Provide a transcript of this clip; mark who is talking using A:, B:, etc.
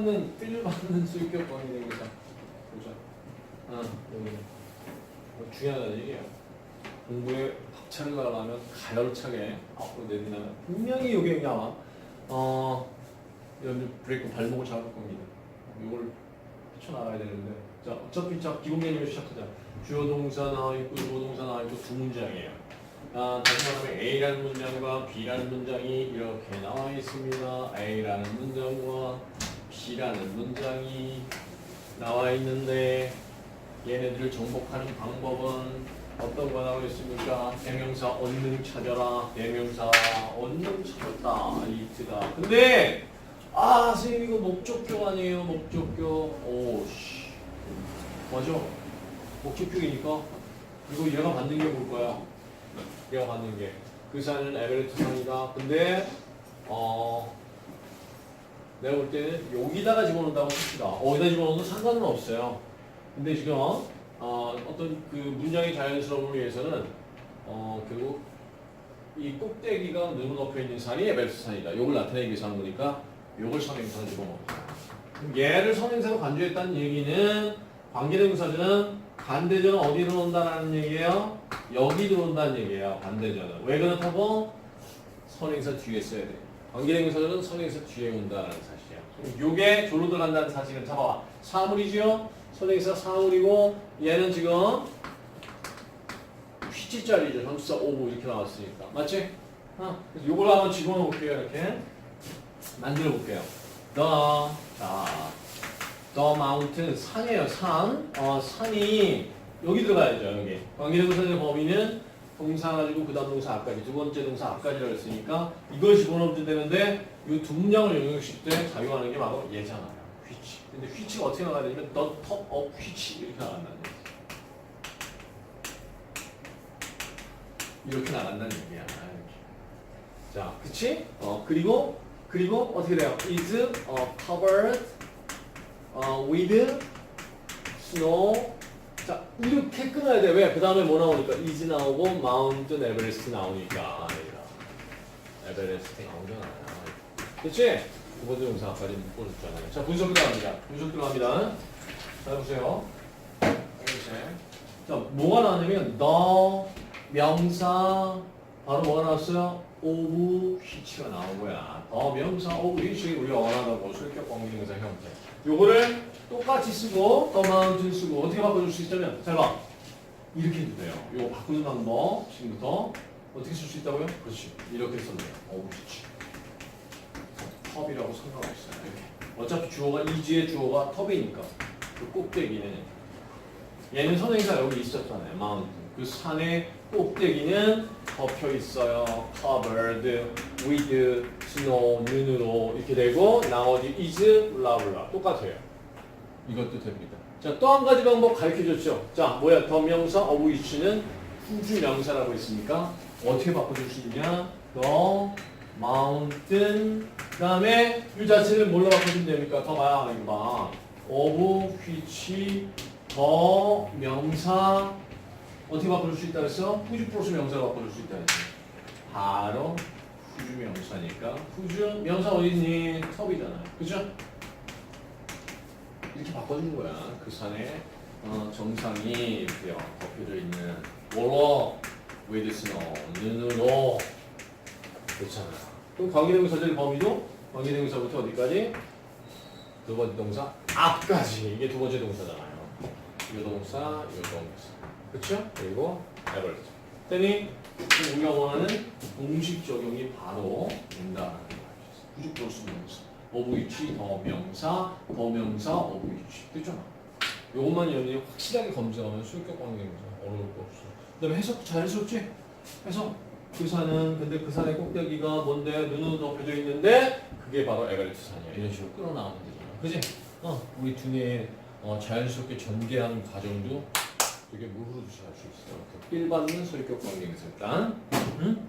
A: 는 필받는 수익격 관계된 거죠. 그죠? 아, 여기는. 뭐 중요하다는 얘기예요. 공부에 박차를 가려면 가열차게 앞으로 내리면 분명히 요게 나와. 어, 여러분 브레이크 발목을 잡을 겁니다. 이걸 헤쳐나가야 되는데. 자, 어차피 자, 기본 개념을 시작하자. 주요 동사 나와 있고, 주어 동사 나와 있고 두 문장이에요. 아, 다시 말하면 A라는 문장과 B라는 문장이 이렇게 나와 있습니다. A라는 문장과 B라는 문장이 나와 있는데 얘네들을 정복하는 방법은 어떤 거 나와 있습니까? 대명사 언능 찾아라. 대명사 언능 찾았다. 이트다. 근데 아 선생님 이거 목적격 아니에요? 목적격. 오씨. 맞아. 목적격이니까 이거 얘가 받는 게 뭘까요? 얘가 받는 게그 사는 에베레트 상이다. 근데 어 내가 볼 때는 여기다가 집어넣는다고 칩시다. 어디다 집어넣어도 상관은 없어요. 근데 지금 어, 어떤 그 문장의 자연스러움을 위해서는 어 결국 이 꼭대기가 눈 높여 있는 산이 에베레스트 산이다. 요걸 나타내기 위해서 하는 거니까 요걸 선행사로 집어넣어요. 그럼 얘를 선행사로 간주했다는 얘기는 관계대명사들은 반대절은 어디로 온다는 얘기예요? 여기 들어온다는 얘기예요. 반대절은. 왜 그렇다고? 선행사 뒤에 써야 돼. 관계대명사들은 선행사 뒤에 온다는 사실이야. 요게 조로 들어간다는 사실을 잡아와. 사물이죠? 선행사 사물이고 얘는 지금 휘치짜리죠. 전치사 오고 이렇게 나왔으니까. 맞지? 어. 그래서 요걸 한번 집어넣을게요. 이렇게. 만들어 볼게요. The, 자, the mountain, 산이에요, 산. 어, 산이, 여기 들어가야죠, 여기. 관계대명사의 범위는 동사 가지고 그 다음 동사 앞까지, 두 번째 동사 앞까지라고 했으니까 이걸 집어넣으면 되는데 이 두 문장을 영역식 때 사용하는 게 바로 얘잖아요. which. 근데 which가 어떻게 나가야 되냐면 the top of which 이렇게 나간다는 얘기 이렇게 나간다는 얘기야. 이렇게. 자, 그치? 어, 그리고 그리고 어떻게 돼요? is 어, covered 어, with snow. 자, 이렇게 끊어야 돼. 왜? 그 다음에 뭐 나오니까 is 나오고 mountain 에베레스트 나오니까 아니라 에베레스트 나오잖아요. 그치? 두 번째 동사까지 묶어줬잖아요. 자, 분석 들어갑니다. 분석 들어갑니다. 자, 보세요. 자, 뭐가 나왔냐면 the 명사 바로 뭐가 나왔어요? of which가 나온 거야. 더 명사 of which 우리가 원하던 거 수익격 관계명사 형태. 요거를 똑같이 쓰고 더 mountain 쓰고 어떻게 바꿔줄 수 있다면 잘 봐. 이렇게 해도 돼요. 요거 바꾸는 방법 지금부터 어떻게 쓸 수 있다고요? 그렇지. 이렇게 써도 돼요. of which. 텁이라고 상관없어요. 이렇게. 어차피 주어가 이지의 주어가 텁이니까 그 꼭대기는 얘는 선행사 여기 있었잖아요. mountain. 그 산의 꼭대기는 덮여 있어요. covered with snow 눈으로 이렇게 되고 나머지 is 블라블라 똑같아요. 이것도 됩니다. 자, 또 한 가지 방법 가르쳐 줬죠. 자, 뭐야? 더 명사 of which는 후주 명사라고 했으니까 어떻게 바꿔줄 수 있냐? the mountain 그다음에 이 자체를 뭘로 바꿔주면 됩니까? 더 이거 봐. of which 더 명사 어떻게 바꿔줄 수 있다 그랬어? 후주 플러스 명사로 바꿔줄 수 있다 그랬어. 바로 후주 명사니까 후주 명사 어디 있니? 텁이잖아요. 그죠? 이렇게 바꿔주는 거야. 그 산에 어, 정상이 이렇게 덮여져 있는 뭘로? with snow 눈으로 그렇잖아. 그럼 관계대명사절 범위도 관계대명사부터 어디까지? 두 번째 동사 앞까지 이게 두 번째 동사잖아요. 요 동사, 요 동사. 그렇죠? 그리고 에버리지. 때니 우리가 원하는 공식 적용이 바로 된다는 거죠. 구직 플러스 명사. 어부이치 더 명사, 더 명사, 어부이치. 됐죠? 요것만 여러분이 확실하게 검증하면 수익격 관계명사 어려울 거 없어. 그다음에 해석 자연스럽지? 해석 그 산은 근데 그 산의 꼭대기가 뭔데 눈으로 덮여져 있는데 그게 바로 에베레스트 산이야. 이런 식으로 끌어나가면 되잖아. 그지? 어, 우리 두뇌에 어, 자연스럽게 전개하는 과정도 되게 무흐르듯이 할수 있어요. 받는 소리격 관계에서 일단 응?